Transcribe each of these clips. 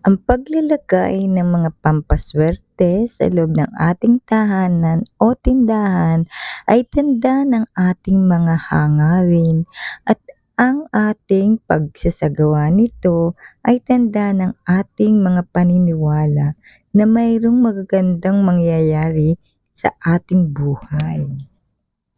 Ang paglalagay ng mga pampaswerte sa loob ng ating tahanan o tindahan ay tanda ng ating mga hangarin at ang ating pagsasagawa nito ay tanda ng ating mga paniniwala na mayroong magagandang mangyayari sa ating buhay.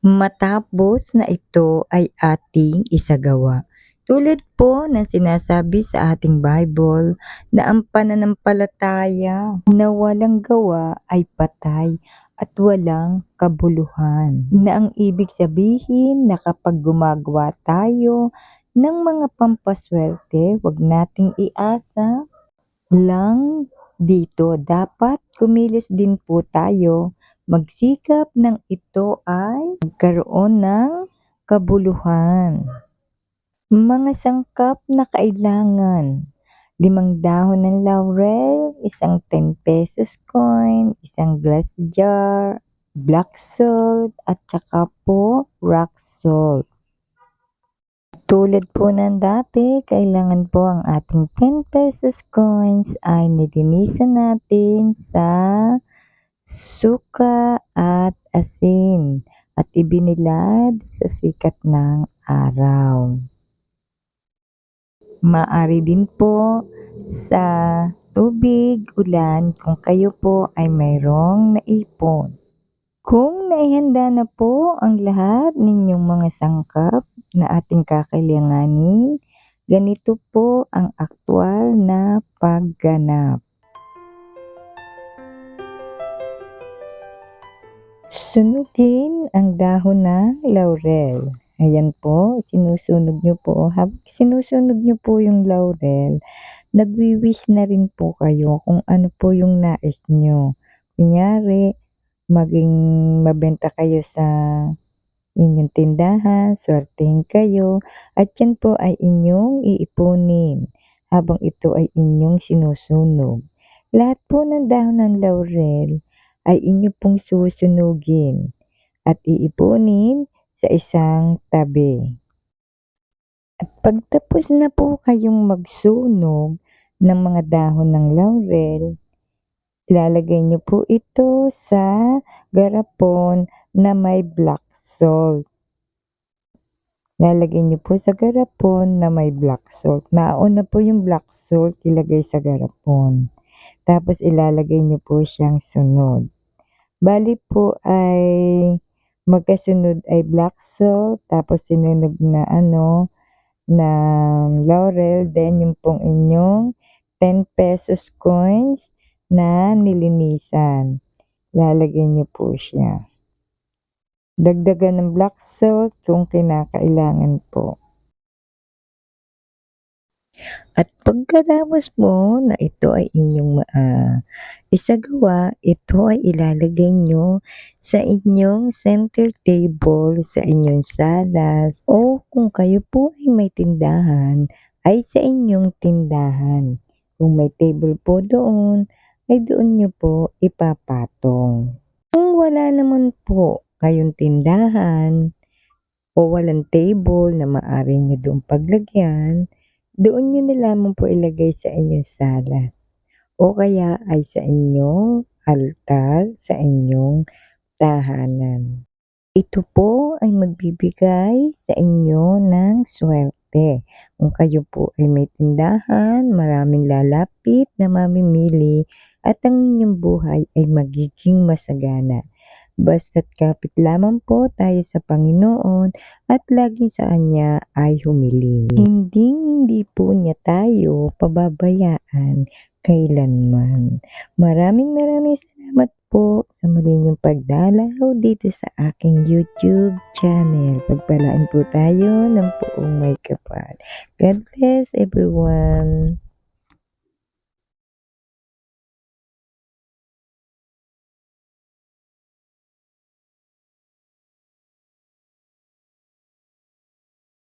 Matapos na ito ay ating isagawa. Tulad po ng sinasabi sa ating Bible na ang pananampalataya na walang gawa ay patay at walang kabuluhan. Na ang ibig sabihin na kapag gumagawa tayo ng mga pampaswerte, wag nating iasa lang dito. Dapat kumilos din po tayo. Magsikap ng ito ay magkaroon ng kabuluhan. Mga sangkap na kailangan. Limang dahon ng laurel, isang 10 pesos coin, isang glass jar, black salt, at saka po rock salt. Tulad po ng dati, kailangan po ang ating 10 pesos coins ay nilinisan natin sa suka at asin at ibinilad sa sikat ng araw. Maari din po sa tubig, ulan kung kayo po ay mayroong naipon. Kung naihanda na po ang lahat ninyong mga sangkap na ating kakailanganin, ganito po ang aktwal na pagganap. Sunugin ang dahon ng laurel. Ayan po, sinusunog nyo po. Habang sinusunog nyo po yung laurel, nagwiwis na rin po kayo kung ano po yung nais nyo. Kunyari, maging mabenta kayo sa inyong tindahan, swertehin kayo, at yan po ay inyong iipunin habang ito ay inyong sinusunog. Lahat po ng dahon ng laurel ay inyo pong susunugin at iipunin sa isang tabi. At pagtapos na po kayong magsunog ng mga dahon ng laurel, ilalagay nyo po ito sa garapon na may black salt. Lalagay nyo po sa garapon na may black salt. Mauna po yung black salt ilagay sa garapon. Tapos ilalagay nyo po siyang sunod. Bali po ay magkasunod ay black salt, tapos sinunog na ano, na laurel, then yung pong inyong 10 pesos coins na nilinisan. Lalagyan nyo po siya. Dagdagan ng black salt kung kinakailangan po. At pagkatapos mo na ito ay inyong uh, isagawa, ito ay ilalagay nyo sa inyong center table, sa inyong salas, o kung kayo po ay may tindahan, ay sa inyong tindahan. Kung may table po doon, ay doon nyo po ipapatong. Kung wala naman po kayong tindahan, o walang table na maaari nyo doon paglagyan, doon nyo na lamang po ilagay sa inyong salas o kaya ay sa inyong altar, sa inyong tahanan. Ito po ay magbibigay sa inyo ng swerte. Kung kayo po ay may tindahan, maraming lalapit na mamimili at ang inyong buhay ay magiging masagana. Basta't kapit lamang po tayo sa Panginoon at laging sa Kanya ay humiling. Hindi hindi po niya tayo pababayaan kailanman. Maraming maraming salamat po sa muli niyong pagdalaw dito sa aking YouTube channel. Pagpalaan po tayo ng buong may kapal. God bless everyone.